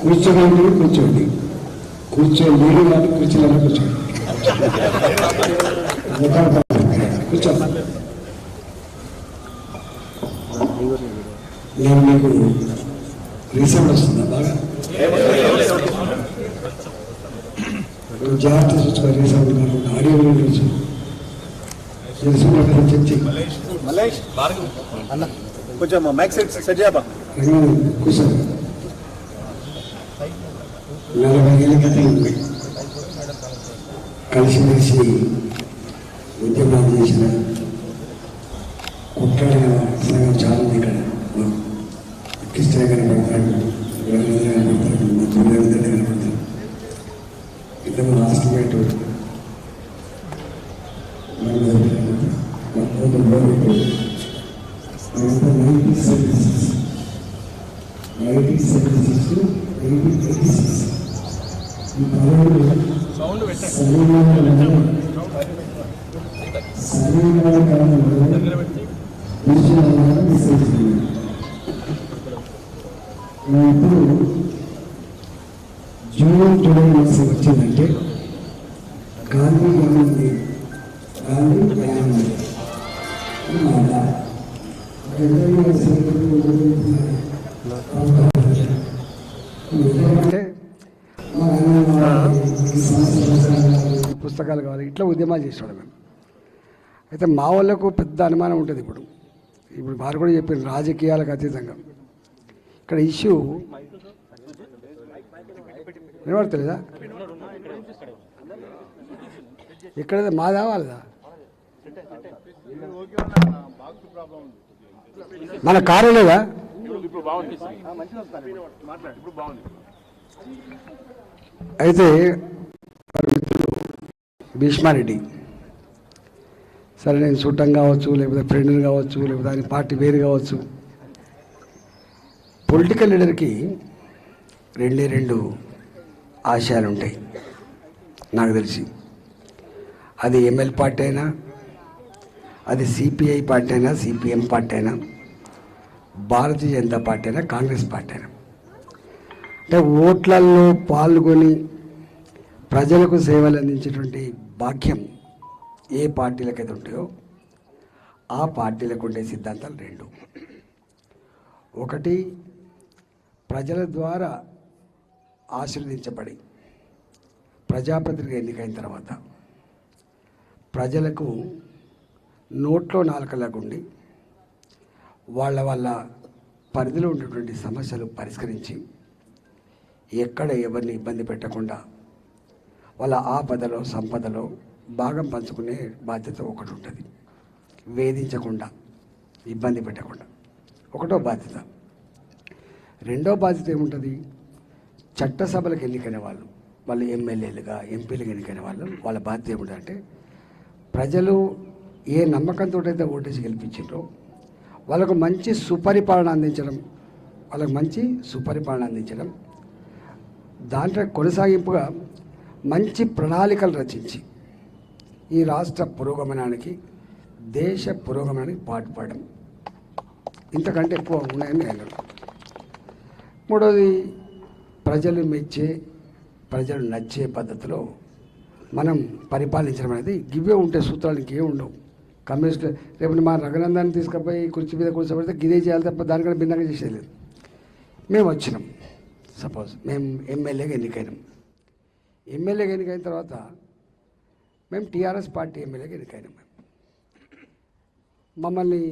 కూర్చోండి కూర్చోండి. కూర్చోండి వాళ్ళు కూర్చోవాలి కూర్చోండి. కూర్చో నేను మీకు రీసెంట్ వస్తుందా బాగా? జాగ్రత్త చూసుకో రీసెంట్ కాకుండా ఆడియో గురించి మలేష్ అన్న కొంచెం మైక్ సెట్ చేయబా రంగం కూర్చో నలభై ఏళ్ళ క్రితం కలిసిమెలిసి ఉద్యమాలు చేసిన కొట్లాడిన సంఘం చాలా ఉంది ఇక్కడ కృష్ణ కనబడతాడు రవీంద్ర కనబడతాడు రవీంద్ర కనబడతాడు ఇద్దరు last mate nineteen seventy six. Eighty Seguro ఇట్లా చేసేవాళ్ళం మేము. అయితే మా వాళ్ళకు పెద్ద అనుమానం ఉంటుంది ఇప్పుడు. ఇప్పుడు వారు కూడా చెప్పారు రాజకీయాలకు అతీతంగా. ఇక్కడ ఇష్యూ వినబడతలేదా? ఇక్కడ మాదా వాళ్ళదా మన కారు లేదా? అయితే భీష్మారెడ్డి. సరే నేను చుట్టం కావచ్చు లేకపోతే ఫ్రెండ్ని కావచ్చు లేకపోతే ఆయన పార్టీ వేరు కావచ్చు. పొలిటికల్ లీడర్కి రెండే రెండు ఆశయాలు ఉంటాయి నాకు తెలిసి. అది ఎంఎల్ పార్టీ అయినా అది సిపిఐ పార్టీ అయినా సిపిఎం పార్టీ అయినా భారతీయ జనతా పార్టీ అయినా కాంగ్రెస్ పార్టీ అయినా. అంటే ఓట్లల్లో పాల్గొని ప్రజలకు సేవలు అందించేటువంటి భాగ్యం ఏ పార్టీలకైతే ఉంటాయో ఆ పార్టీలకు ఉండే సిద్ధాంతాలు రెండు. ఒకటి ప్రజల ద్వారా ఆశీర్వదించబడి ప్రజాప్రతినిధిగా ఎన్నికైన తర్వాత ప్రజలకు నోట్లో నాలుకలాగుండి వాళ్ళ వాళ్ళ పరిధిలో ఉన్నటువంటి సమస్యలు పరిష్కరించి ఎక్కడ ఎవరిని ఇబ్బంది పెట్టకుండా వాళ్ళ ఆపదలో సంపదలో భాగం పంచుకునే బాధ్యత ఒకటి ఉంటుంది వేధించకుండా ఇబ్బంది పెట్టకుండా. ఒకటో బాధ్యత. రెండో బాధ్యత ఏముంటుంది? చట్టసభలకు ఎన్నికైన వాళ్ళు వాళ్ళు ఎమ్మెల్యేలుగా ఎంపీలుగా ఎన్నికైన వాళ్ళు వాళ్ళ బాధ్యత ఏముంటుందంటే ప్రజలు ఏ నమ్మకంతో అయితే ఓటేసి గెలిపించారో వాళ్ళకు మంచి సుపరిపాలన అందించడం వాళ్ళకు మంచి సుపరిపాలన అందించడం దాంట్లో కొనసాగింపుగా మంచి ప్రణాళికలు రచించి ఈ రాష్ట్ర పురోగమనానికి దేశ పురోగమనానికి పాటుపడడం ఇంతకంటే ఎక్కువ ఉన్నాయని నేను మూడోది ప్రజలు మెచ్చే ప్రజలు నచ్చే పద్ధతిలో మనం పరిపాలించడం అనేది గివే ఉంటే సూత్రాలు ఇంకేం ఉండవు. కమ్యూనిస్ట్ రేపు మా రఘునందాన్ని తీసుకుపోయి కుర్చీ మీద కూర్చోబెడితే గిదే చేయాలి తప్ప దానికన్నా భిన్నంగా చేసేది లేదు. మేము వచ్చినాం. సపోజ్ మేము ఎమ్మెల్యేగా ఎన్నికైనాం. ఎమ్మెల్యేగా ఎన్నికైన తర్వాత మేము టీఆర్ఎస్ పార్టీ ఎమ్మెల్యేగా ఎన్నికైనాం మేము మమ్మల్ని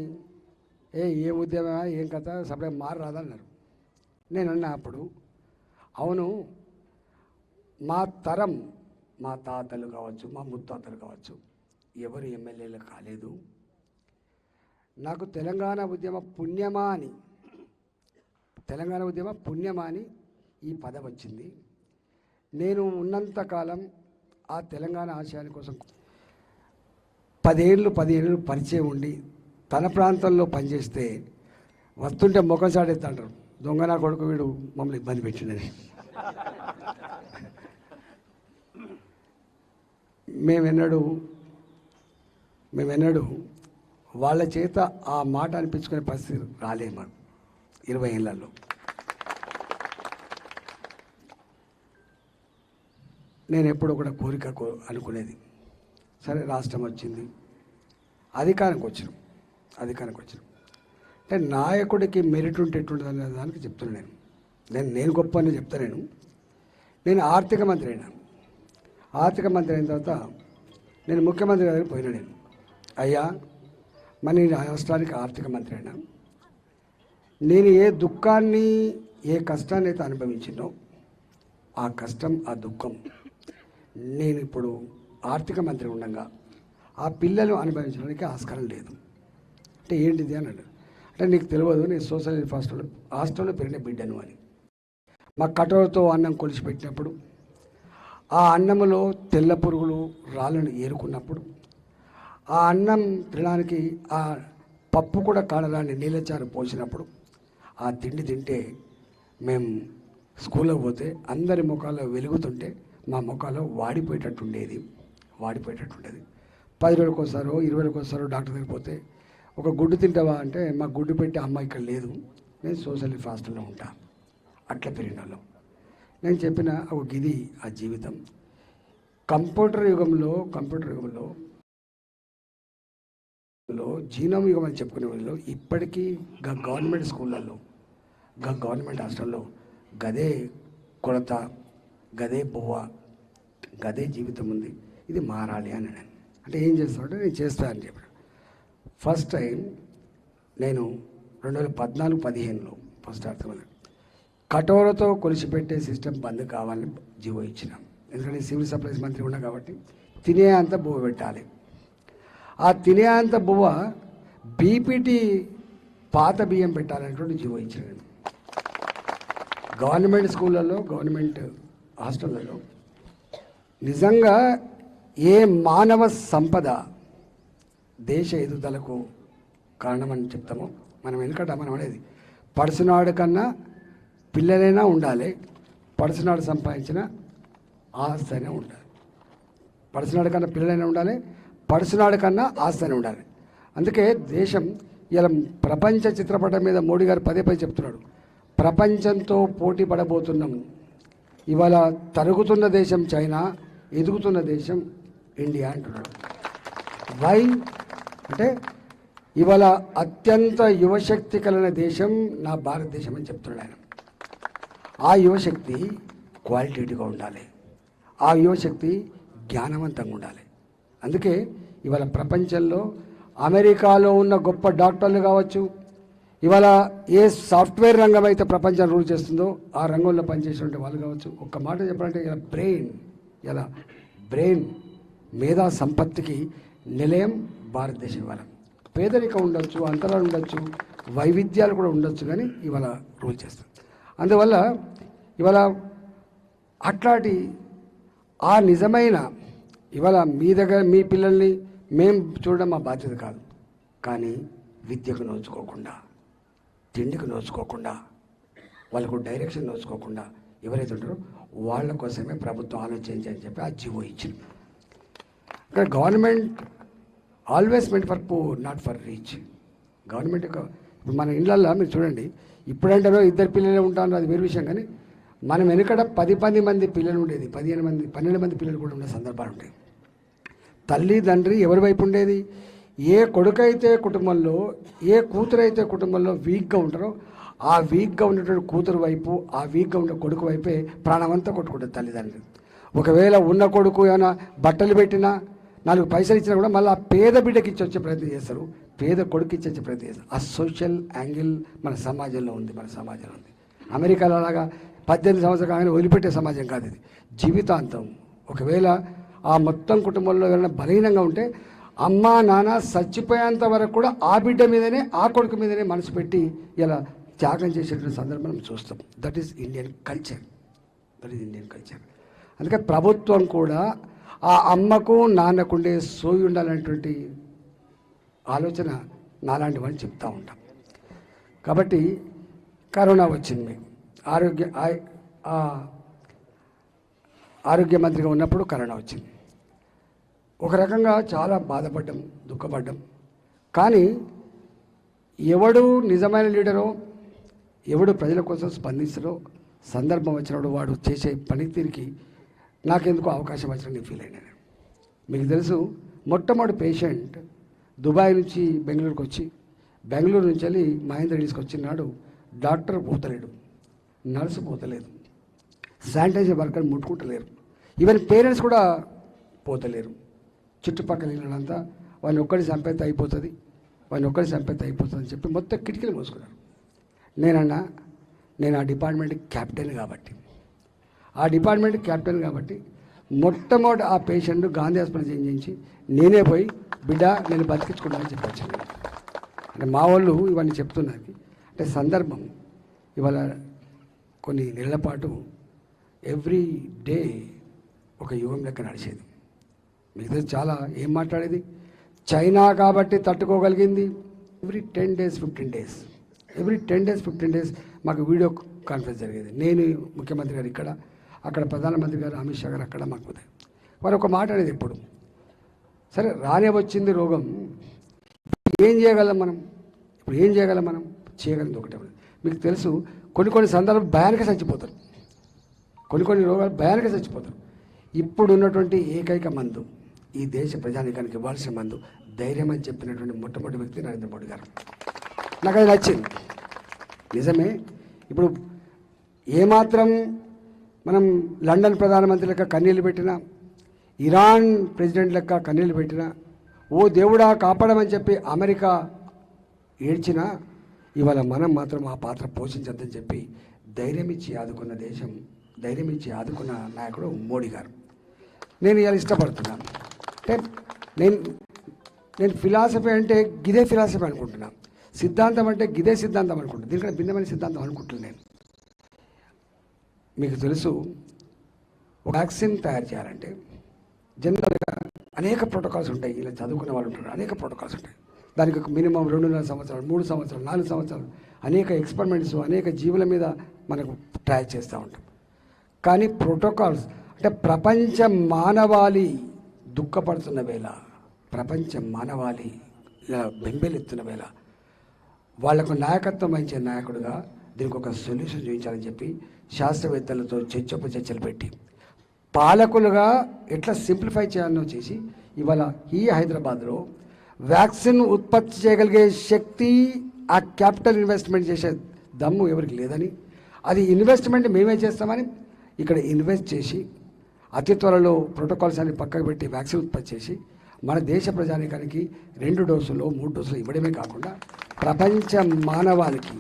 ఏ ఏ ఉద్యమమా ఏం కథ సపరే మారరాదన్నారు. నేను అన్నా అప్పుడు అవును మా తరం మా తాతలు కావచ్చు మా ముత్తాతలు కావచ్చు ఎవరు ఎమ్మెల్యేలు కాలేదు. నాకు తెలంగాణ ఉద్యమ పుణ్యమా అని తెలంగాణ ఉద్యమ పుణ్యమా అని ఈ పదం వచ్చింది. నేను ఉన్నంతకాలం ఆ తెలంగాణ ఆశయాని కోసం పదేళ్ళు పదిహేళ్ళు పరిచయం ఉండి తన ప్రాంతంలో పనిచేస్తే వస్తుంటే ముఖం సాడెత్తంటారు దొంగ నా కొడుకు వీడు మమ్మల్ని ఇబ్బంది పెట్టిండని. మేమెన్నడు మేమెన్నడు వాళ్ళ చేత ఆ మాట అనిపించుకునే పరిస్థితి రాలేదు ఇరవై ఏళ్ళల్లో నేను ఎప్పుడూ కూడా కోరిక అనుకునేది. సరే రాష్ట్రం వచ్చింది. అధికారానికి వచ్చినాం. అధికారానికి వచ్చినాం. అంటే నాయకుడికి మెరిట్ ఉంటే ఎట్టుంటుంది అనే దానికి చెప్తున్నాను నేను. నేను నేను గొప్ప అని చెప్తా నేను. నేను ఆర్థిక మంత్రి అయినా. ఆర్థిక మంత్రి అయిన తర్వాత నేను ముఖ్యమంత్రి గారికి పోయినా నేను. అయ్యా మన రాష్ట్రానికి ఆర్థిక మంత్రి అయినా. నేను ఏ దుఃఖాన్ని ఏ కష్టాన్ని అయితే అనుభవించినో ఆ కష్టం ఆ దుఃఖం నేను ఇప్పుడు ఆర్థిక మంత్రి ఉండగా ఆ పిల్లలు అనుభవించడానికి ఆస్కారం లేదు. అంటే ఏంటిది అన్నాడు. అంటే నీకు తెలియదు నేను సోషల్ హాస్టల్లో హాస్టల్లో పెరిగిన బిడ్డను అని. మా కటోరతో అన్నం కొలిసి పెట్టినప్పుడు ఆ అన్నంలో తెల్ల పురుగులు రాళ్ళను ఏరుకున్నప్పుడు ఆ అన్నం తినడానికి ఆ పప్పు కూడా కాడరాని నీళ్ళచారు పోసినప్పుడు ఆ తిండి తింటే మేము స్కూల్లో పోతే అందరి ముఖాల్లో వెలుగుతుంటే మా ముఖాలు వాడిపోయేటట్టు ఉండేది. వాడిపోయేటట్టు ఉండేది పది రోజులకు వస్తారో ఇరవై రోజులకు వస్తారో డాక్టర్ దగ్గరికి పోతే ఒక గుడ్డు తింటావా? అంటే మా గుడ్డు పెట్టి అమ్మ ఇక్కడ లేదు. నేను సోషల్ హాస్టల్లో ఉంటా. అట్లా పెరిగిన వాళ్ళు నేను చెప్పిన ఒక గిది ఆ జీవితం. కంప్యూటర్ యుగంలో కంప్యూటర్ యుగంలో జీనోమ్ యుగం అని చెప్పుకునే వాళ్ళు ఇప్పటికీ గా గవర్నమెంట్ స్కూళ్ళల్లో గా గవర్నమెంట్ హాస్టల్లో గదే కొలత గదే బువ్వ గదే జీవితం ఉంది ఇది మారాలి అని నేను అంటే ఏం చేస్తామంటే నేను చేస్తా అని చెప్పాను. ఫస్ట్ టైం నేను రెండు వేల పద్నాలుగు పదిహేనులో ఫస్ట్ అర్థమైంది. కటోరతో కొలిసిపెట్టే సిస్టమ్ బంద్ కావాలని జీవో ఇచ్చినాం. ఎందుకంటే సివిల్ సప్లైస్ మంత్రి ఉన్నా కాబట్టి తినే అంత బువ్వ పెట్టాలి. ఆ తినే అంత బువ్వ బీపీటీ పాత బియ్యం పెట్టాలనేటువంటి జీవో ఇచ్చాను గవర్నమెంట్ స్కూళ్ళల్లో గవర్నమెంట్ హాస్టళ్ళలో నిజంగా ఏ మానవ సంపద దేశ ఎదుగుదలకు కారణమని చెప్తామో మనం ఎందుకంటే మనం అనేది పడుసునాడు కన్నా పిల్లలైనా ఉండాలి పడుసునాడు సంపాదించిన ఆస్తి అయినా ఉండాలి. పడుసునాడు కన్నా పిల్లలైనా ఉండాలి పడుసునాడు కన్నా ఆస్తి అయినా ఉండాలి. అందుకే దేశం ఇలా ప్రపంచ చిత్రపటం మీద మోడీ గారు పదే పదే చెప్తున్నాడు. ప్రపంచంతో పోటీ పడబోతున్నాం. ఇవాళ తరుగుతున్న దేశం చైనా ఎదుగుతున్న దేశం ఇండియా అంటున్నాడు. వై అంటే ఇవాళ అత్యంత యువశక్తి కలిగిన దేశం నా భారతదేశం అని చెప్తున్నాడు ఆయన. ఆ యువశక్తి క్వాలిటేటివ్గా ఉండాలి. ఆ యువశక్తి జ్ఞానవంతంగా ఉండాలి. అందుకే ఇవాళ ప్రపంచంలో అమెరికాలో ఉన్న గొప్ప డాక్టర్లు కావచ్చు ఇవాళ ఏ సాఫ్ట్వేర్ రంగం అయితే ప్రపంచం రూల్ చేస్తుందో ఆ రంగంలో పనిచేసినటువంటి వాళ్ళు కావచ్చు. ఒక్క మాట చెప్పాలంటే ఇలా బ్రెయిన్ ఇలా బ్రెయిన్ మేధా సంపత్తికి నిలయం భారతదేశం ఇవాళ. పేదరికం ఉండొచ్చు అంతరాలు ఉండొచ్చు వైవిధ్యాలు కూడా ఉండొచ్చు కానీ ఇవాళ రూల్ చేస్తుంది అందువల్ల ఇవాళ అట్లాంటి ఆ నిజమైన ఇవాళ మీ దగ్గర మీ పిల్లల్ని మేము చూడడం మా బాధ్యత కాదు. కానీ విద్యకు నోచుకోకుండా తిండికి నోచుకోకుండా వాళ్ళకు డైరెక్షన్ నోచుకోకుండా ఎవరైతే ఉంటారో వాళ్ళ కోసమే ప్రభుత్వం ఆలోచించని చెప్పి ఆ జీవో ఇచ్చింది. ఇక్కడ government always meant for poor not for rich government యొక్క ఇప్పుడు మన ఇళ్ళల్లో మీరు చూడండి ఇప్పుడంటారో ఇద్దరు పిల్లలే ఉంటారు అది వేరు విషయం కానీ మనం వెనుకడ పది పది మంది పిల్లలు ఉండేది పదిహేను మంది పన్నెండు మంది పిల్లలు కూడా ఉండే సందర్భాలు ఉంటాయి. తల్లి తండ్రి ఎవరి వైపు ఉండేది? ఏ కొడుకైతే కుటుంబంలో ఏ కూతురైతే కుటుంబంలో వీక్గా ఉంటారో ఆ వీక్గా ఉన్నటువంటి కూతురు వైపు ఆ వీక్గా ఉన్న కొడుకు వైపే ప్రాణమంతా కొట్టుకుంటుంది తల్లిదండ్రులు. ఒకవేళ ఉన్న కొడుకు ఏమైనా బట్టలు పెట్టినా నాలుగు పైసలు ఇచ్చినా కూడా మళ్ళీ ఆ పేద బిడ్డకి ఇచ్చి వచ్చే ప్రయత్నం చేస్తారు. పేద కొడుకు ఇచ్చి వచ్చే ప్రయత్నం చేస్తారు. ఆ సోషల్ యాంగిల్ మన సమాజంలో ఉంది మన సమాజంలో ఉంది. అమెరికాలో అలాగా పద్దెనిమిది సంవత్సరాలు కానీ వదిలిపెట్టే సమాజం కాదు ఇది. జీవితాంతం. ఒకవేళ ఆ మొత్తం కుటుంబంలో ఎవరైనా బలహీనంగా ఉంటే అమ్మ నాన్న చచ్చిపోయేంత వరకు కూడా ఆ బిడ్డ మీదనే ఆ కొడుకు మీదనే మనసు పెట్టి ఇలా త్యాగం చేసేటువంటి సందర్భం మనం చూస్తాం. That is Indian culture that is Indian culture అందుకే ప్రభుత్వం కూడా ఆ అమ్మకు నాన్నకుండే సోయి ఉండాలనేటువంటి ఆలోచన నాలాంటి వాళ్ళు చెప్తూ ఉంటాం. కాబట్టి కరోనా వచ్చింది. మీకు ఆరోగ్య ఆ ఆరోగ్య మంత్రిగా ఉన్నప్పుడు కరోనా వచ్చింది. ఒక రకంగా చాలా బాధపడ్డం దుఃఖపడ్డం. కానీ ఎవడు నిజమైన లీడరో ఎవడు ప్రజల కోసం స్పందిస్తారో సందర్భం వచ్చినప్పుడు వాడు చేసే పనితీరుకి నాకెందుకు అవకాశం వచ్చిన నేను ఫీల్ అయినాను. మీకు తెలుసు మొట్టమొదటి పేషెంట్ దుబాయ్ నుంచి బెంగళూరుకి వచ్చి బెంగళూరు నుంచి వెళ్ళి మహేంద్ర రెడ్డిస్కి వచ్చినాడు డాక్టర్ పోతలేడు నర్సు పోతలేదు శానిటైజర్ వర్కర్ ముట్టుకుంటలేరు. ఈవెన్ పేరెంట్స్ కూడా పోతలేరు. చుట్టుపక్కల ఇళ్ళంతా వాడిని ఒక్కడి సంపేత అయిపోతుంది. వాడిని ఒక్కడి సంపేత అయిపోతుంది అని చెప్పి మొత్తం కిటికీలు మూసుకున్నారు. నేనన్నా నేను ఆ డిపార్ట్మెంట్ క్యాప్టెన్ కాబట్టి. ఆ డిపార్ట్మెంట్ క్యాప్టెన్ కాబట్టి మొట్టమొదటి ఆ పేషెంట్ గాంధీ హాస్పిటల్ చేయించి నేనే పోయి బిడ్డ నేను బతికించుకుంటానని చెప్పొచ్చాను అంటే మా వాళ్ళు ఇవన్నీ చెప్తున్నది. అంటే సందర్భం ఇవాళ కొన్ని నెలల పాటు ఎవ్రీ డే ఒక యుగం లెక్క నడిచేది. మిగతా చాలా ఏం మాట్లాడేది? చైనా కాబట్టి తట్టుకోగలిగింది. Every ten days fifteen days every ten days fifteen days మాకు వీడియో కాన్ఫరెన్స్ జరిగేది. నేను ముఖ్యమంత్రి గారు ఇక్కడ అక్కడ ప్రధానమంత్రి గారు అమిత్ షా గారు అక్కడ మాకు వారు ఒక మాట అనేది ఎప్పుడు? సరే రానే వచ్చింది రోగం. ఏం చేయగలం మనం? ఇప్పుడు ఏం చేయగలం మనం? చేయగలిగింది ఒకటే మీకు తెలుసు కొన్ని కొన్ని సందర్భాలు భయానక చచ్చిపోతారు. కొన్ని కొన్ని రోగాలు భయానక చచ్చిపోతారు. ఇప్పుడు ఉన్నటువంటి ఏకైక మందు. ఈ దేశ ప్రజానికానికి ఇవ్వాల్సిన మందు ధైర్యం అని చెప్పినటువంటి మొట్టమొదటి వ్యక్తి నరేంద్ర మోడీ గారు. నాకు అది నచ్చింది. నిజమే. ఇప్పుడు ఏమాత్రం మనం లండన్ ప్రధానమంత్రి లెక్క కన్నీళ్ళు పెట్టినా ఇరాన్ ప్రెసిడెంట్ లెక్క కన్నీళ్ళు పెట్టినా ఓ దేవుడా కాపాడమని చెప్పి అమెరికా ఏడ్చినా ఇవాళ మనం మాత్రం ఆ పాత్ర పోషించద్దని చెప్పి ధైర్యం ఇచ్చి ఆదుకున్న దేశం ధైర్యం ఇచ్చి ఆదుకున్న నాయకుడు మోడీ గారు. నేను ఇలా ఇష్టపడుతున్నాను. అంటే నేను నేను ఫిలాసఫీ అంటే గిదే ఫిలాసఫీ అనుకుంటున్నాను సిద్ధాంతం అంటే గిదే సిద్ధాంతం అనుకుంటున్నాను దీనికంటే భిన్నమైన సిద్ధాంతం అనుకుంటున్నాను నేను. మీకు తెలుసు ఒక వ్యాక్సిన్ తయారు చేయాలంటే జనరల్గా అనేక ప్రోటోకాల్స్ ఉంటాయి. ఇలా చదువుకునే వాళ్ళు ఉంటారు. అనేక ప్రోటోకాల్స్ ఉంటాయి. దానికి ఒక మినిమం రెండున్నర సంవత్సరాలు మూడు సంవత్సరాలు నాలుగు సంవత్సరాలు అనేక ఎక్స్పెరిమెంట్స్ అనేక జీవుల మీద మనకు ట్రై చేస్తూ ఉంటాం. కానీ ప్రోటోకాల్స్ అంటే ప్రపంచ మానవాళి దుఃఖపడుతున్న వేళ ప్రపంచ మానవాళి ఇలా వేళ వాళ్ళకు నాయకత్వం వహించే నాయకుడుగా దీనికి ఒక సొల్యూషన్ చూపించాలని చెప్పి శాస్త్రవేత్తలతో చర్చపు చర్చలు పెట్టి పాలకులుగా ఎట్లా సింప్లిఫై చేయాలనో చేసి ఇవాళ ఈ హైదరాబాద్లో వ్యాక్సిన్ ఉత్పత్తి చేయగలిగే శక్తి ఆ క్యాపిటల్ ఇన్వెస్ట్మెంట్ చేసే దమ్ము ఎవరికి లేదని అది ఇన్వెస్ట్మెంట్ మేమే చేస్తామని ఇక్కడ ఇన్వెస్ట్ చేసి అతి త్వరలో ప్రోటోకాల్స్ అన్ని పక్కకు పెట్టి వ్యాక్సిన్ ఉత్పత్తి చేసి మన దేశ ప్రజానికానికి రెండు డోసులు మూడు డోసులు ఇవ్వడమే కాకుండా ప్రపంచ మానవాళికి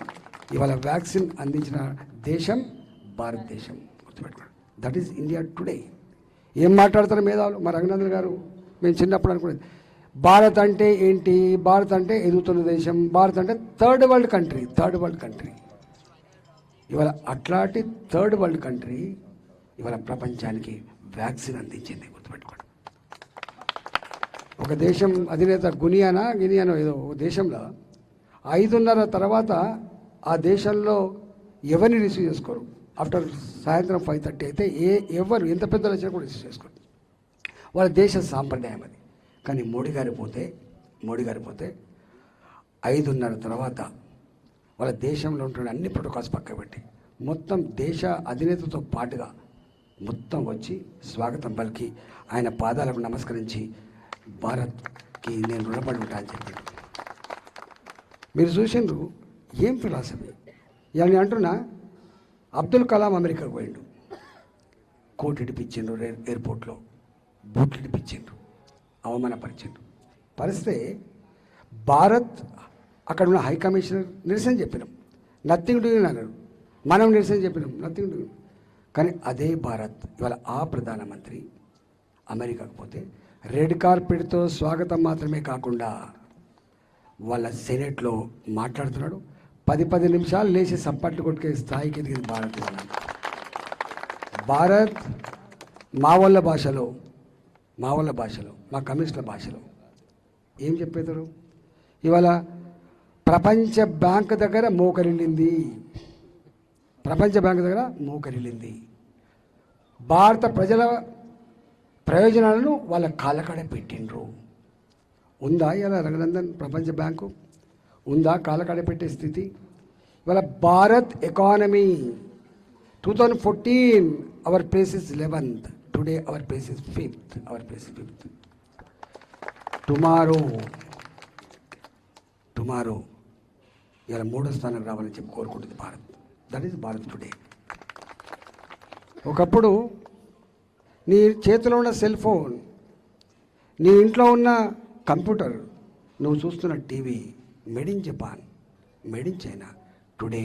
ఇవాళ వ్యాక్సిన్ అందించిన దేశం భారతదేశం గుర్తుపెట్టుకోండి. దట్ ఈస్ ఇండియా టుడే ఏం మాట్లాడతారు మేధావులు? మా రఘునందన్ గారు మేము చిన్నప్పుడు అనుకునేది భారత్ అంటే ఏంటి? భారత్ అంటే ఎదుగుతున్న దేశం. భారత్ అంటే third world country third world country ఇవాళ అట్లాంటి థర్డ్ వరల్డ్ కంట్రీ ఇవాళ ప్రపంచానికి వ్యాక్సిన్ అందించింది గుర్తుపెట్టుకోండి. ఒక దేశం అధినేత గునియానా గినియానో ఏదో ఒక దేశంలో ఐదున్నర తర్వాత ఆ దేశంలో ఎవరిని రిసీవ్ చేసుకోరు? ఆఫ్టర్ సాయంత్రం ఫైవ్ థర్టీ అయితే ఏ ఎవరు ఎంత పెద్దలు వచ్చినా కూడా రిసీవ్ చేసుకోరు. వాళ్ళ దేశ సాంప్రదాయం అది. కానీ మోడీ గారు పోతే మోడీ గారు పోతే ఐదున్నర తర్వాత వాళ్ళ దేశంలో ఉంటున్న అన్ని ప్రోటోకాల్స్ పక్క పెట్టి మొత్తం దేశ అధినేతతో పాటుగా మొత్తం వచ్చి స్వాగతం పలికి ఆయన పాదాలకు నమస్కరించి భారత్కి నేను రుణపడి ఉంటా అని చెప్పాడు. మీరు చూసిండ్రు ఏం ఫిలాసఫీ? ఇవాళ నేను అంటున్నా అబ్దుల్ కలాం అమెరికాకు పోయిండు. కోట్ ఇడిపించిండ్రు ఎయిర్పోర్ట్లో. బూట్లు ఇడిపించిండ్రు. అవమానపరిచిండ్రు. పరిస్తే భారత్ అక్కడ ఉన్న హై కమిషనర్ నిరసన చెప్పినాం. నథింగ్ డూయింగ్ అన్నారు. మనం నిరసన చెప్పినాం. నథింగ్ డూయింగ్ కానీ అదే భారత్ ఇవాళ ఆ ప్రధానమంత్రి అమెరికాకు పోతే రెడ్ కార్పెట్తో స్వాగతం మాత్రమే కాకుండా వాళ్ళ సెనెట్లో మాట్లాడుతున్నాడు. పది పది నిమిషాలు లేచి సప్పట్లు కొట్టుకే స్థాయికి ఎదిగింది భారత్ భారత్ మా వాళ్ళ భాషలో మా వాళ్ళ భాషలో మా కమ్యూనిస్టుల భాషలో ఏం చెప్పేతారు ఇవాళ ప్రపంచ బ్యాంక్ దగ్గర మోకరిల్లింది. ప్రపంచ బ్యాంకు దగ్గర మోకరిల్లింది. భారత ప్రజల ప్రయోజనాలను వాళ్ళ కాళ్ళకాడే పెట్టిండ్రు. ఉందా ఇలా రఘునందన్ ప్రపంచ బ్యాంకు? ఉందా కాలకాడ పెట్టే స్థితి? ఇవాళ Bharat economy two thousand fourteen our place is eleventh today our place is fifth our place fifth tomorrow tomorrow ఇలా మూడో స్థానం రావాలని చెప్పి కోరుకుంటుంది Bharat. That is Bharat today ఒకప్పుడు నీ చేతిలో ఉన్న సెల్ ఫోన్ నీ ఇంట్లో ఉన్న కంప్యూటర్ నువ్వు చూస్తున్న TV made in Japan made in China today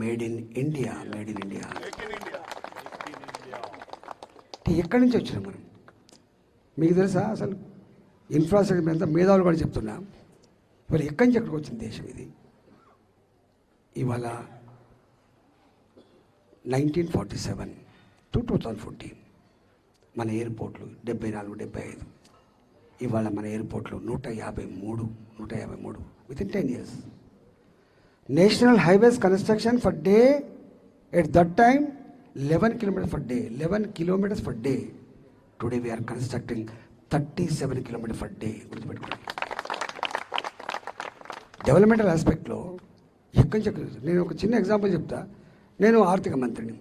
made in India made in India ఎక్కడి నుంచి వచ్చినాం మనం? మీకు తెలుసా? అసలు ఇన్ఫ్రాస్ట్రక్చర్ ఎంత మేధావులు కూడా చెప్తున్నా. ఇవాళ ఎక్కడి నుంచి ఎక్కడికి వచ్చింది దేశం ఇది? ఇవాళ nineteen forty seven to two thousand fourteen మన ఎయిర్పోర్ట్లు డెబ్బై నాలుగు డెబ్బై ఐదు. ఇవాళ మన ఎయిర్పోర్ట్లు నూట యాభై మూడు నూట యాభై మూడు. With in ten years national highways construction for day at that time eleven kilometers for day eleven kilometers for day today we are constructing thirty seven kilometer for day గుర్తుపెట్టుకోండి డెవలప్మెంటల్ ఆస్పెక్ట్లో ఎక్కడి నుంచి? నేను ఒక చిన్న ఎగ్జాంపుల్ చెప్తా. నేను ఆర్థిక మంత్రిని.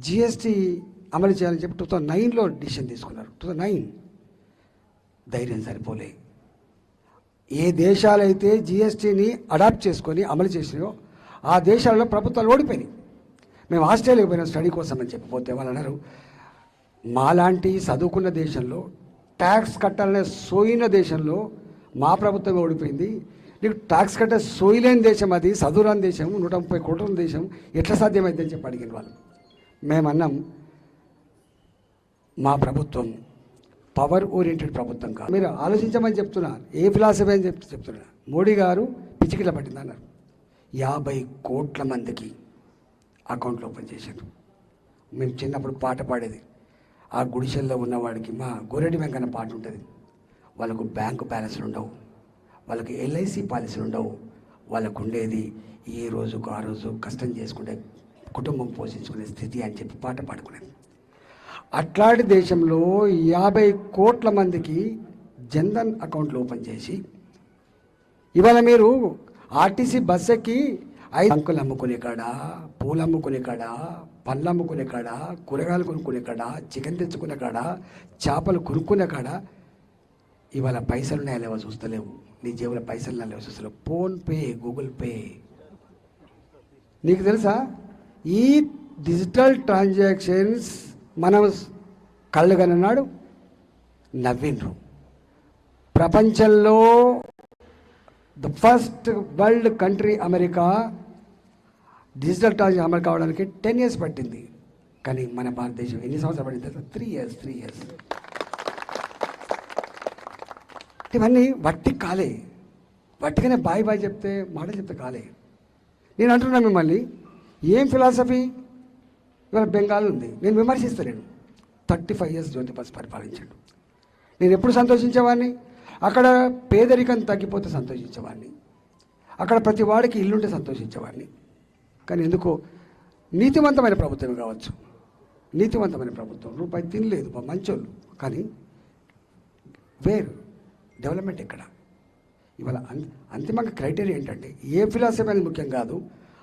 జిఎస్టీ అమలు చేయాలని చెప్పి టూ థౌజండ్ నైన్లో డిసిషన్ తీసుకున్నారు. Two thousand nine. ధైర్యం సరిపోలే. ఏ దేశాలైతే జిఎస్టీని అడాప్ట్ చేసుకొని అమలు చేసినాయో ఆ దేశాలలో ప్రభుత్వాలు ఓడిపోయినాయి. మేము ఆస్ట్రేలియాకి పోయిన స్టడీ కోసం అని చెప్పిపోతే వాళ్ళు అన్నారు మాలాంటి చదువుకున్న దేశంలో ట్యాక్స్ కట్టాలనే సోయిన దేశంలో మా ప్రభుత్వం ఓడిపోయింది. నీకు ట్యాక్స్ కట్టే సోయిలేని దేశం అది చదువురాని దేశం నూట ముప్పై కోట్ల దేశం. ఎట్లా సాధ్యమైందని చెప్పి అడిగిన వాళ్ళు. మేమన్నాం మా ప్రభుత్వం పవర్ ఓరియంటెడ్ ప్రభుత్వం కాదు. మీరు ఆలోచించమని చెప్తున్నా ఏ ఫిలాసఫీ అని చెప్తూ చెప్తున్నా. మోడీ గారు పిచ్చికిల పట్టింది అన్నారు. యాభై కోట్ల మందికి అకౌంట్లు ఓపెన్ చేశారు మేము చిన్నప్పుడు పాట పాడేది. ఆ గుడిసెల్లో ఉన్నవాడికి మా గోరెడ్డి వెంకన్న పాట ఉంటుంది. వాళ్ళకు బ్యాంకు బ్యాలెన్స్లు ఉండవు. వాళ్ళకి ఎల్ఐసి పాలసీలు ఉండవు. వాళ్ళకు ఉండేది ఈ రోజుకు ఆ రోజు కష్టం చేసుకుంటే కుటుంబం పోషించుకునే స్థితి అని చెప్పి పాట పాడుకునేది. అట్లాంటి దేశంలో యాభై కోట్ల మందికి జన్ధన్ అకౌంట్లు ఓపెన్ చేసి ఇవాళ మీరు ఆర్టీసీ బస్ ఎక్కి ఐదు అంకులు అమ్ముకునే కాడ పూలు అమ్ముకునే కాడ పండ్లు అమ్ముకునే కాడ కూరగాయలు కొనుక్కునే కాడ చికెన్ తెచ్చుకునే కాడ చేపలు కొనుక్కునే కాడ ఇవాళ పైసలు ఉన్నాయా లేవో చూస్తలేవు. నీ జేబులో పైసలు ఉన్నాయా అసలు ఫోన్పే గూగుల్ పే. నీకు తెలుసా? ఈ డిజిటల్ ట్రాన్సాక్షన్స్ మనం కళ్ళు కనున్నాడు నవ్విండ్రు. ప్రపంచంలో the first world country America digital transaction అమలు కావడానికి టెన్ ఇయర్స్ పట్టింది. కానీ మన భారతదేశం ఎన్ని సంవత్సరాలు పడింది త్రీ ఇయర్స్ త్రీ ఇయర్స్. ఇవన్నీ వట్టి కాలే. వట్టిగానే బాయ్ బాయ్ చెప్తే మాటలు చెప్తే కాలే. నేను అంటున్నా మిమ్మల్ని ఏం ఫిలాసఫీ? ఇవాళ బెంగాల్ ఉంది. నేను విమర్శిస్తలేను thirty five years Jyoti Basu పరిపాలించాడు. నేను ఎప్పుడు సంతోషించేవాడిని? అక్కడ పేదరికం తగ్గిపోతే సంతోషించేవాడిని. అక్కడ ప్రతి వాడికి ఇల్లుంటే సంతోషించేవాడిని. కానీ ఎందుకో నీతివంతమైన ప్రభుత్వం కావచ్చు. నీతివంతమైన ప్రభుత్వం. రూపాయి తినలేదు మంచోళ్ళు. కానీ వేరు. డెవలప్మెంట్ ఎక్కడ? ఇవాళ అం- అంతిమంగా క్రైటీరియా ఏంటంటే ఏ ఫిలాసఫీ అనేది ముఖ్యం కాదు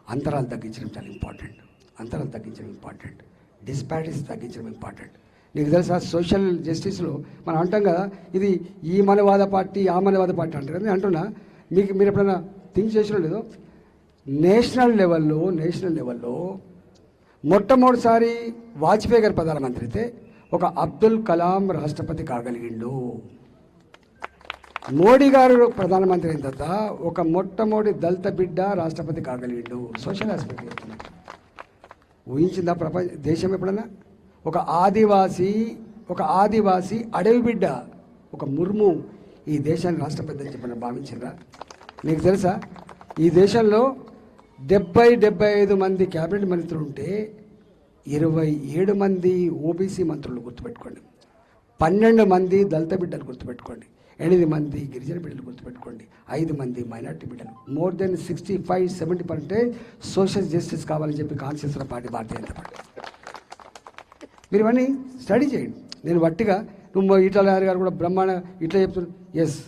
అంతరాలు తగ్గించడం చాలా ఇంపార్టెంట్ అంతరాలు తగ్గించడం ఇంపార్టెంట్ డిస్పారిటీస్ తగ్గించడం ఇంపార్టెంట్ నీకు తెలుసా సోషల్ జస్టిస్లో మనం అంటాం కదా ఇది ఈ మనవాద పార్టీ ఆ మనవాద పార్టీ అంటారు. కదా అంటున్నా? మీకు మీరు ఎప్పుడైనా థింక్ చేసిన లేదో నేషనల్ లెవెల్లో నేషనల్ లెవెల్లో మొట్టమొదటిసారి వాజ్పేయి గారు ప్రధానమంత్రి అయితే ఒక అబ్దుల్ కలాం రాష్ట్రపతి కాగలిగిండు. మోడీ గారు ప్రధానమంత్రి అయిన తర్వాత ఒక మొట్టమొదటి దళిత బిడ్డ రాష్ట్రపతి కాగలిగిండు. సోషల్ ఆస్పెక్ట్ ఊహించిందా ప్రపంచ దేశం ఎప్పుడన్నా? ఒక ఆదివాసి ఒక ఆదివాసి అడవి బిడ్డ ఒక ముర్ము ఈ దేశాన్ని రాష్ట్రపతి అని చెప్పిన భావించిందా నీకు తెలుసా? ఈ దేశంలో డెబ్బై డెబ్బై ఐదు మంది క్యాబినెట్ మంత్రులు ఉంటే ఇరవై ఏడు మంది ఓబీసీ మంత్రులు గుర్తుపెట్టుకోండి. పన్నెండు మంది దళిత బిడ్డలు గుర్తుపెట్టుకోండి. ఎనిమిది మంది గిరిజన బిడ్డలు గుర్తుపెట్టుకోండి. ఐదు మంది మైనార్టీ బిడ్డలు. More than sixty five seventy percentage social justice కావాలని చెప్పి conscious party Bharatiya Janata party. మీరు ఇవన్నీ స్టడీ చేయండి. నేను వట్టిగా నువ్వు ఈటల గారు కూడా బ్రహ్మాండ ఇట్లా చెప్తున్నా ఎస్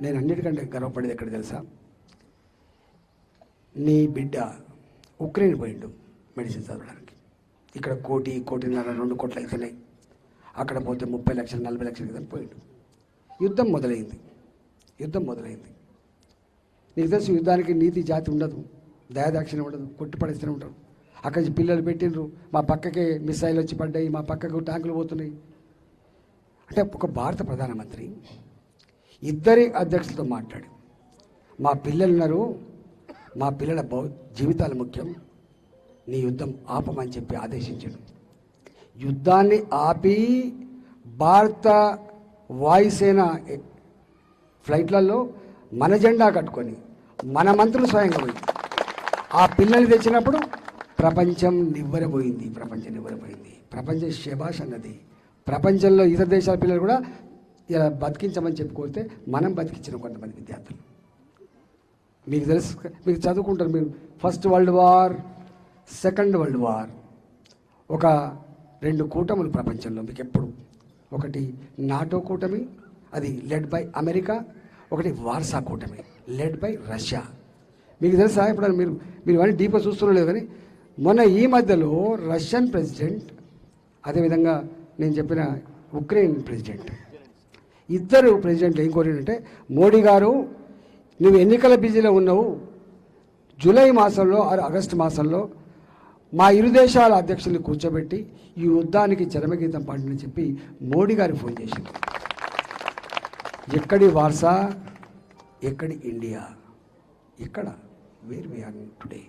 నేను అన్నిటికంటే గర్వపడేది ఎక్కడ తెలుసా? నీ బిడ్డ ఉక్రెయిన్ పోయిండు మెడిసిన్ చదవడానికి. ఇక్కడ కోటి కోటిన్నర రెండు కోట్లు అవుతున్నాయి అక్కడ పోతే ముప్పై లక్షలు నలభై లక్షలు కదా పోయిండు. యుద్ధం మొదలైంది. యుద్ధం మొదలైంది. నీకు తెలుసు యుద్ధానికి నీతి జాతి ఉండదు. దయాదాక్షిణ ఉండదు కొట్టుపడేస్తూనే ఉంటారు. అక్కడి నుంచి పిల్లలు పెట్టిండ్రు. మా పక్కకే మిసైల్ వచ్చి పడ్డాయి మా పక్కకు ట్యాంకులు పోతున్నాయి. అంటే ఒక భారత ప్రధానమంత్రి ఇద్దరి అధ్యక్షులతో మాట్లాడి మా పిల్లలు ఉన్నారు. మా పిల్లల భౌ జీవితాలు ముఖ్యం. నీ యుద్ధం ఆపమని చెప్పి ఆదేశించాడు. యుద్ధాన్ని ఆపి భారత వాయుసేన ఫ్లైట్లలో మన జెండా కట్టుకొని మన మంత్రులు స్వయంగా పోయి ఆ పిల్లల్ని తెచ్చినప్పుడు ప్రపంచం నివ్వరపోయింది ప్రపంచం నివ్వరపోయింది ప్రపంచం శభాష్ అన్నది. ప్రపంచంలో ఇతర దేశాల పిల్లలు కూడా ఇలా బతికించమని చెప్పుకోతే మనం బతికించిన కొంతమంది విద్యార్థులు. మీకు తెలుసు మీకు చదువుకుంటారు మీరు first world war second world war ఒక రెండు కూటములు ప్రపంచంలో మీకు ఎప్పుడు ఒకటి నాటో కూటమి అది లెడ్ బై అమెరికా ఒకటి వార్సా కూటమి లెడ్ బై రష్యా. మీకు తెలుసా? ఇప్పుడు మీరు మీరు ఇవన్నీ డీప్గా చూస్తున్నారు కానీ మొన్న ఈ మధ్యలో రష్యన్ ప్రెసిడెంట్ అదేవిధంగా నేను చెప్పిన ఉక్రెయిన్ ప్రెసిడెంట్ ఇద్దరు ప్రెసిడెంట్లు ఏం కోరిందంటే మోడీ గారు నువ్వు ఎన్నికల బిజీలో ఉన్నావు. జూలై మాసంలో ఆరు ఆగస్టు మాసంలో మా ఇరు దేశాల అధ్యక్షుల్ని కూర్చోబెట్టి ఈ యుద్ధానికి చరమగీతం పాడని చెప్పి మోడీ గారు ఫోన్ చేసింది ఎక్కడి వార్సా? ఎక్కడి ఇండియా? ఎక్కడ? Where we are today.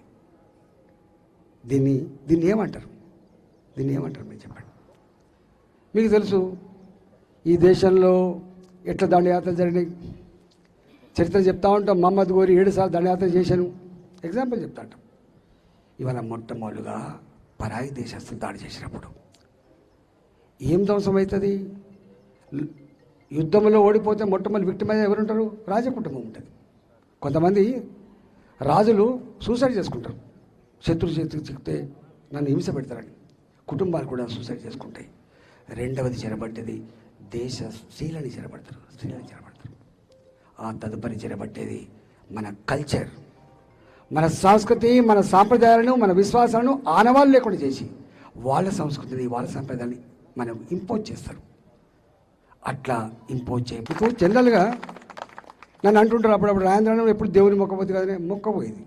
దీన్ని దీన్ని ఏమంటారు? దీన్ని ఏమంటారు మీరు చెప్పండి. మీకు తెలుసు ఈ దేశంలో ఎట్లా దండయాత్ర జరిగినాయి? చరిత్ర చెప్తా ఉంటాం. మహమ్మద్ గోరి ఏడుసార్లు దండయాత్ర చేశాను. ఎగ్జాంపుల్ చెప్తా ఉంటాం. ఇవాళ మొట్టమొదలుగా పరాయి దేశస్తులు దాడి చేసినప్పుడు ఏం ధ్వంసం అవుతుంది యుద్ధంలో ఓడిపోతే మొట్టమొదటి విక్టిమైజ్ ఎవరుంటారు? రాజ కుటుంబం ఉంటుంది. కొంతమంది రాజులు సూసైడ్ చేసుకుంటారు. శత్రు చేతికి చిక్కితే నన్ను హింస పెడతారని. కుటుంబాలు కూడా సూసైడ్ చేసుకుంటాయి. రెండవది చెరబట్టేది దేశ స్త్రీలని చెరబడతారు స్త్రీలని చెరబడతారు ఆ తదుపరి చెరబట్టేది మన కల్చర్ మన సంస్కృతి మన సాంప్రదాయాలను మన విశ్వాసాలను ఆనవాళ్ళు లేకుండా చేసి వాళ్ళ సంస్కృతిని వాళ్ళ సాంప్రదాయాన్ని మనం ఇంపోజ్ చేస్తారు. అట్లా ఇంపోజ్ చేయ ఇప్పుడు జనరల్గా నన్ను అంటుంటారు అప్పుడప్పుడు రాయంద్రం ఎప్పుడు దేవుని మొక్కపోతే కదనే? మొక్కపోయేది.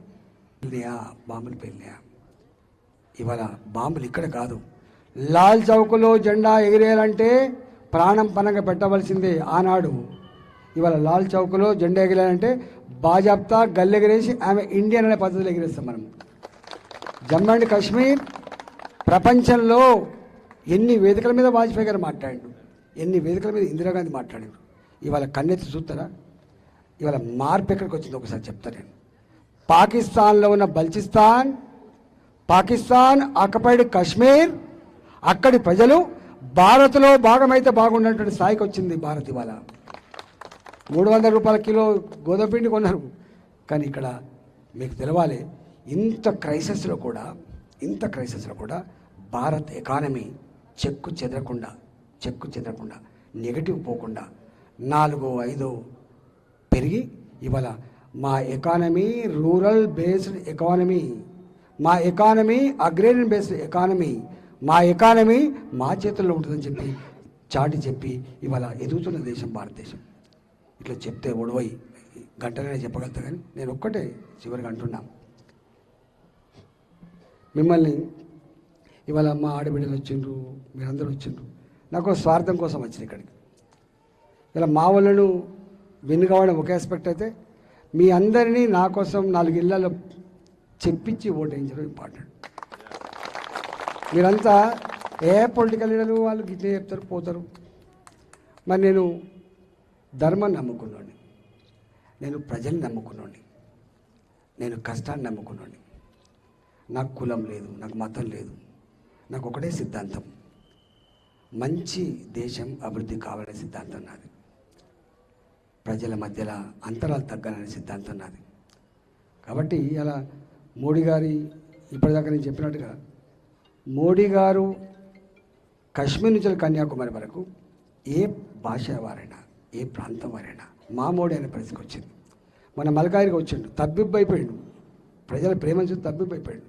వెళ్ళినాయా బాంబులు పెళ్ళియా ఇవాళ బాంబులు ఇక్కడ కాదు. లాల్ చౌక్లో జెండా ఎగిరేయాలంటే ప్రాణం పనంగా పెట్టవలసిందే ఆనాడు. ఇవాళ లాల్ చౌక్లో జెండా ఎగిరాలంటే బాజాప్తా గల్లెగిరేసి ఆమె ఇండియన్ అనే పద్ధతిలో ఎగిరేస్తాం మనం. జమ్మూ అండ్ కాశ్మీర్ ప్రపంచంలో ఎన్ని వేదికల మీద వాజ్పేయి గారు మాట్లాడాడు ఎన్ని వేదికల మీద ఇందిరాగాంధీ మాట్లాడాడు ఇవాళ కన్నెత్తి చూస్తారా? ఇవాళ మార్పు ఎక్కడికి వచ్చింది ఒకసారి చెప్తా నేను. పాకిస్తాన్లో ఉన్న బల్చిస్తాన్ పాకిస్తాన్ ఆకపైడ్ కాశ్మీర్ అక్కడి ప్రజలు భారత్లో భాగమైతే బాగున్నటువంటి స్థాయికి వచ్చింది భారత్ ఇవాళ. మూడు వందల రూపాయల కిలో గోధుమ పిండి కొన్నారు. కానీ ఇక్కడ మీకు తెలవాలి ఇంత క్రైసిస్లో కూడా ఇంత క్రైసిస్లో కూడా భారత్ ఎకానమీ చెక్కు చెదరకుండా చెక్కు చెదరకుండా నెగటివ్ పోకుండా నాలుగో ఐదో పెరిగి ఇవాళ మా ఎకానమీ రూరల్ బేస్డ్ ఎకానమీ మా ఎకానమీ అగ్రేరియన్ బేస్డ్ ఎకానమీ మా ఎకానమీ మా చేతుల్లో ఉంటుందని చెప్పి చాటి చెప్పి ఇవాళ ఎదుగుతున్న దేశం భారతదేశం. ఇట్లా చెప్తే ఒడవై గంటగానే చెప్పగలుగుతా కానీ నేను ఒక్కటే చివరిగా అంటున్నా. మిమ్మల్ని ఇవాళ మా ఆడబిడ్డలు వచ్చిండ్రు మీరందరూ వచ్చిండ్రు. నాకు స్వార్థం కోసం వచ్చింది ఇక్కడికి. ఇలా మా వాళ్ళను విన్ కావడం ఒక ఆస్పెక్ట్ అయితే మీ అందరినీ నా కోసం నాలుగు ఇళ్ళలో చెప్పించి ఓటేయించడం ఇంపార్టెంట్ మీరంతా ఏ పొలిటికల్ లీడర్లు వాళ్ళు గిట్లే చెప్తారు పోతారు. మరి నేను ధర్మాన్ని నమ్ముకున్నాను నేను ప్రజల్ని నమ్ముకున్నాను నేను కష్టాన్ని నమ్ముకున్నాను నాకు కులం లేదు నాకు మతం లేదు. నాకు ఒకటే సిద్ధాంతం. మంచి దేశం అభివృద్ధి కావాలనే సిద్ధాంతం నాది. ప్రజల మధ్యలో అంతరాలు తగ్గాలనే సిద్ధాంతం నాది. కాబట్టి అలా మోడీ గారి ఇప్పటిదాకా నేను చెప్పినట్టుగా మోడీ గారు కాశ్మీర్ నుంచి కన్యాకుమారి వరకు ఏ భాష వారైనా ఏ ప్రాంతం వారైనా మామూడి అనే పరిస్థితికి వచ్చింది. మన మలకాయరికి వచ్చిండు. తబ్బిబ్బు అయిపోయిండు ప్రజల ప్రేమ చూసి తబ్బిబ్బు అయిపోయిండు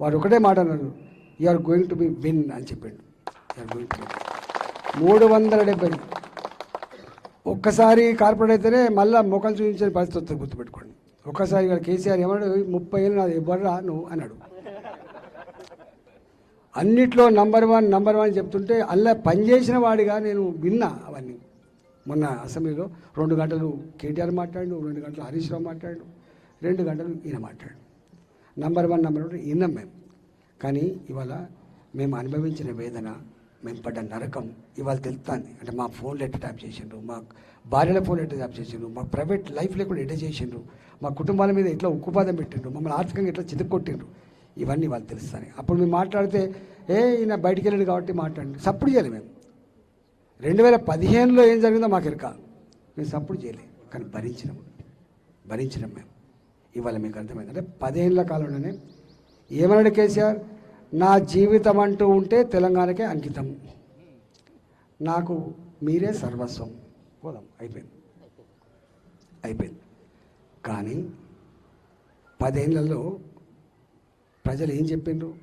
వాడు ఒకటే మాట అన్నాడు. You are going to be win అని చెప్పిండు. యూఆర్ గోయింగ్ టు మూడు వందల డెబ్బై ఒక్కసారి కార్పొరేట్ అయితేనే మళ్ళీ మొక్కలు చూపించే పరిస్థితి వస్తుంది గుర్తుపెట్టుకోండి. ఒక్కసారి ఇక్కడ కేసీఆర్ ఏమన్నాడు? ముప్పై ఏళ్ళు నాది ఇవ్వరా నువ్వు అన్నాడు. అన్నిట్లో నంబర్ వన్ నంబర్ వన్ చెప్తుంటే అలా పనిచేసిన వాడిగా నేను విన్నా అవన్నీ. మొన్న అసెంబ్లీలో రెండు గంటలు కేటీఆర్ మాట్లాడు రెండు గంటలు హరీష్ రావు మాట్లాడు రెండు గంటలు ఈయన మాట్లాడు నంబర్ వన్ నంబర్ వన్ విన్నాం మేము. కానీ ఇవాళ మేము అనుభవించిన వేదన మేము పడ్డ నరకం ఇవాళ తెలుస్తుంది అంటే మా ఫోన్లు ఎట్ట ట్యాప్ చేసిండ్రు మా భార్యల ఫోన్ ఎట్ట ట్యాప్ చేసిండ్రు మా ప్రైవేట్ లైఫ్ లేకుండా ఎట్ట చేసిండ్రు. మా కుటుంబాల మీద ఎట్లా ఉక్కుపాదం పెట్టిండ్రు మమ్మల్ని ఆర్థికంగా ఎట్లా చితుక్కొట్టిండ్రు. ఇవన్నీ వాళ్ళు తెలుస్తాయి అప్పుడు మేము మాట్లాడితే ఏ ఈయన బయటికి వెళ్ళాడు కాబట్టి మాట్లాడండి. సప్పుడు చేయాలి మేము. రెండు వేల పదిహేనులో ఏం జరిగిందో మాకు ఎరక మేము సపోర్ట్ చేయలేదు. కానీ భరించినాం. భరించినాం మేము. ఇవాళ మీకు అర్థమైంది. అంటే పదిహేనుల కాలంలోనే ఏమన్నాడు కేసీఆర్? నా జీవితం అంటూ ఉంటే తెలంగాణకే అంకితం. నాకు మీరే సర్వస్వం. పోదాం. అయిపోయింది. అయిపోయింది. కానీ పదేళ్ళలో ప్రజలు ఏం చెప్పిండ్రు?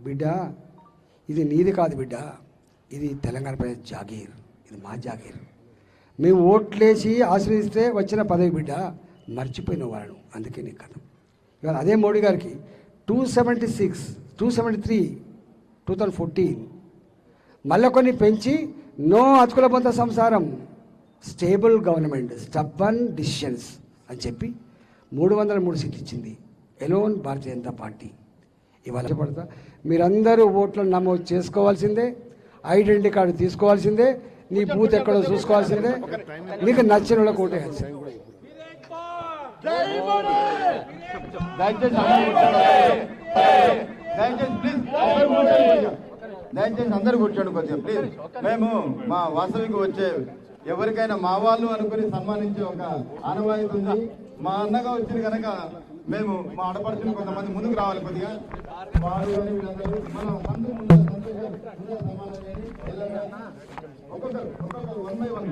బిడ్డ ఇది నీది కాదు బిడ్డ. ఇది తెలంగాణ ప్రజల జాగీర్. ఇది మా జాగీర్. మేము ఓట్లేసి ఆశ్రయిస్తే వచ్చిన పదవి బిడ్డ మర్చిపోయిన వాళ్ళను అందుకే నీ కథ. ఇవాళ అదే మోడీ గారికి two seventy six two seventy three two thousand fourteen మళ్ళీ కొన్ని పెంచి నో అతుకుల బొంత సంసారం స్టేబుల్ గవర్నమెంట్ స్టబ్బన్ డిసిషన్స్ అని చెప్పి మూడు వందల మూడు సీట్లు ఇచ్చింది ఎలోన్ భారతీయ జనతా పార్టీ. ఇవాళ పడతా మీరందరూ ఓట్లను నమోదు చేసుకోవాల్సిందే ఐడెంటిటీ కార్డు తీసుకోవాల్సిందే నీ బూత్ ఎక్కడో చూసుకోవాల్సిందే నీకు నచ్చిన వాళ్ళకి దయచేసి అందరూ కూర్చోండి. దయచేసి ప్లీజ్. మేము మా వాసవికి వచ్చే ఎవరికైనా మా వాళ్ళు అనుకుని సన్మానించే ఒక ఆనవాయితీ ఉంది. మా అన్నగా వచ్చింది కనుక మేము మా ఆడపడుచుని కొంతమంది ముందుకు రావాలి కొద్దిగా. వారు మనం అందరూ ముందు చేయండి. వెళ్ళండి. ఒక్కొక్కరు ఒక్కొక్కరు వన్ బై వన్